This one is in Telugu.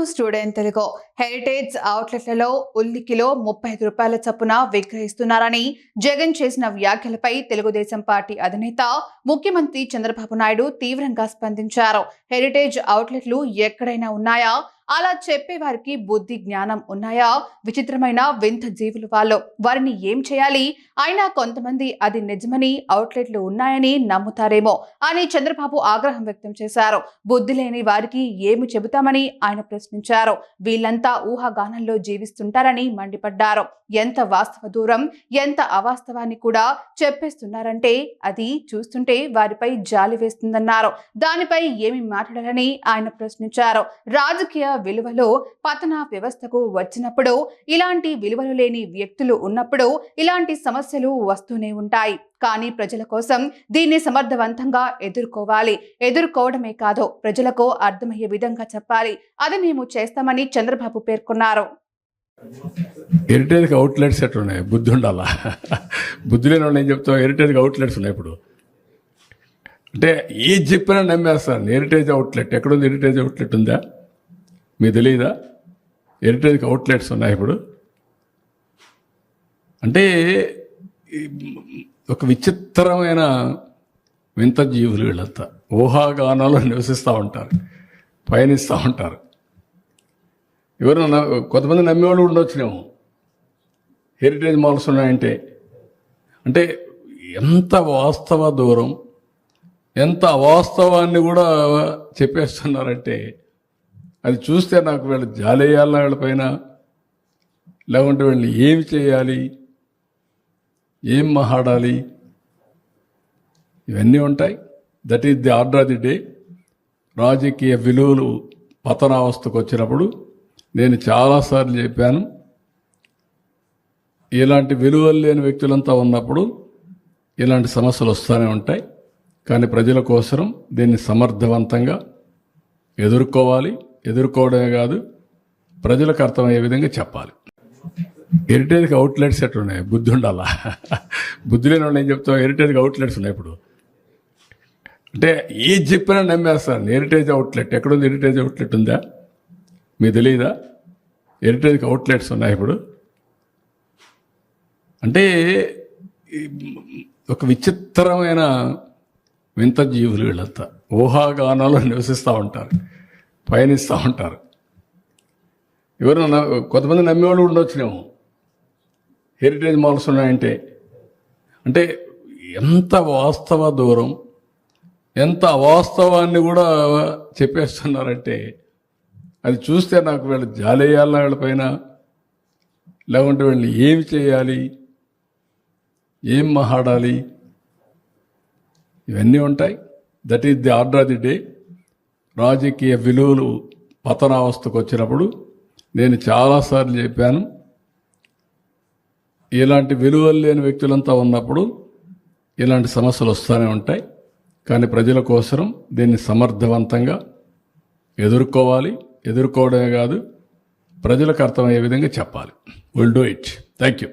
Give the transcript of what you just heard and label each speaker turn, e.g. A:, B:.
A: To student Telugu. హెరిటేజ్ అవుట్లెట్లలో ఉల్లికిలో ముప్పై ఐదు రూపాయల చొప్పున విక్రయిస్తున్నారని జగన్ చేసిన వ్యాఖ్యలపై తెలుగుదేశం పార్టీ అధినేత ముఖ్యమంత్రి చంద్రబాబు నాయుడు తీవ్రంగా స్పందించారు. హెరిటేజ్ అవుట్లెట్లు ఎక్కడైనా ఉన్నాయా? అలా చెప్పే వారికి బుద్ధి జ్ఞానం ఉన్నాయా? విచిత్రమైన వింత జీవులు వాళ్ళు. వారిని ఏం చేయాలి? అయినా కొంతమంది అది నిజమని అవుట్లెట్లు ఉన్నాయని నమ్ముతారేమో అని చంద్రబాబు ఆగ్రహం వ్యక్తం చేశారు. బుద్ధి లేని వారికి ఏమి చెబుతామని ఆయన ప్రశ్నించారు. వీళ్ళంతా ఊహాగానంలో జీవిస్తుంటారని మండిపడ్డారు. ఎంత వాస్తవ దూరం ఎంత అవాస్తవాన్ని కూడా చెప్పేస్తున్నారంటే అది చూస్తుంటే వారిపై జాలి వేస్తుందన్నారు. దానిపై ఏమి మాట్లాడాలని ఆయన ప్రశ్నించారు. రాజకీయ విలువలో పతన వ్యవస్థకు వచ్చినప్పుడు ఇలాంటి విలువలు లేని వ్యక్తులు ఉన్నప్పుడు ఇలాంటి సమస్యలు వస్తూనే ఉంటాయి. కానీ ప్రజల కోసం దీన్ని సమర్థవంతంగా ఎదుర్కోవాలి. ఎదుర్కోవడమే కాదు ప్రజలకు అర్థమయ్యే విధంగా చెప్పాలి. అది మేము చేస్తామని చంద్రబాబు పేర్కొన్నారు.
B: హెరిటేజ్కి అవుట్లెట్స్ ఎట్లా ఉన్నాయి బుద్ధి ఉండాలా? బుద్ధి లేని వాళ్ళు ఏం చెప్తాం హెరిటేజ్కి అవుట్లెట్స్ ఉన్నాయి ఇప్పుడు. అంటే ఏది చెప్పినా నమ్మేస్తాను. హెరిటేజ్ అవుట్లెట్ ఎక్కడుంది? హెరిటేజ్ అవుట్లెట్ ఉందా? మీకు తెలియదా హెరిటేజ్కి అవుట్లెట్స్ ఉన్నాయి ఇప్పుడు. అంటే ఒక విచిత్రమైన వింత జీవులు వీళ్ళంతా. ఊహాగానాలు నివసిస్తూ ఉంటారు. పయనిస్తూ ఉంటారు. ఎవరైనా కొంతమంది నమ్మేవాళ్ళు ఉండొచ్చునేమో. హెరిటేజ్ మాల్స్ ఉన్నాయంటే. అంటే ఎంత వాస్తవ దూరం ఎంత అవాస్తవాన్ని కూడా చెప్పేస్తున్నారంటే అది చూస్తే నాకు వీళ్ళు జాలేయాల వీళ్ళపైన లేకుంటే వీళ్ళని ఏమి చేయాలి? ఏం మహాడాలి? ఇవన్నీ ఉంటాయి. That is the order of the day రాజకీయ విలువలు పతనావస్థకు వచ్చినప్పుడు నేను చాలాసార్లు చెప్పాను. ఇలాంటి విలువలు లేని వ్యక్తులంతా ఉన్నప్పుడు ఇలాంటి సమస్యలు వస్తూనే ఉంటాయి. కానీ ప్రజల కోసం దీన్ని సమర్థవంతంగా ఎదుర్కోవాలి. ఎదుర్కోవడమే కాదు ప్రజలకు అర్థమయ్యే విధంగా చెప్పాలి. హెరిటేజ్కి అవుట్లెట్స్ ఎట్లా ఉన్నాయి బుద్ధి ఉండాలా? బుద్ధి లేని వాళ్ళు ఏం చెప్తాం హెరిటేజ్కి అవుట్లెట్స్ ఉన్నాయి ఇప్పుడు. అంటే ఏది చెప్పినా నమ్మేస్తాను హెరిటేజ్ అవుట్లెట్ ఎక్కడుంది హెరిటేజ్ అవుట్లెట్ ఉందా? మీకు తెలియదా హెరిటేజ్కి అవుట్లెట్స్ ఉన్నాయి ఇప్పుడు. అంటే ఒక విచిత్రమైన వింత జీవులు వీళ్ళంతా. ఊహాగానాలు నివసిస్తూ ఉంటారు. పయనిస్తూ ఉంటారు. ఎవరైనా కొంతమంది నమ్మేవాళ్ళు ఉండొచ్చునేమో హెరిటేజ్ మాల్స్ ఉన్నాయంటే. అంటే ఎంత వాస్తవ దూరం ఎంత అవాస్తవాన్ని కూడా చెప్పేస్తున్నారంటే అది చూస్తే నాకు వీళ్ళు జాలేయాల వీళ్ళపైన లేకుంటే వీళ్ళని ఏమి చేయాలి ఏం మహాడాలి ఇవన్నీ ఉంటాయి. That is the order of the day రాజకీయ విలువలు పతనావస్థకు వచ్చినప్పుడు నేను చాలాసార్లు చెప్పాను ఇలాంటి విలువలు లేని వ్యక్తులంతా ఉన్నప్పుడు ఇలాంటి సమస్యలు వస్తూనే ఉంటాయి. కానీ ప్రజల కోసం దీన్ని సమర్థవంతంగా ఎదుర్కోవాలి. ఎదుర్కోవడమే కాదు ప్రజలకు అర్థమయ్యే విధంగా చెప్పాలి. Will do it thank you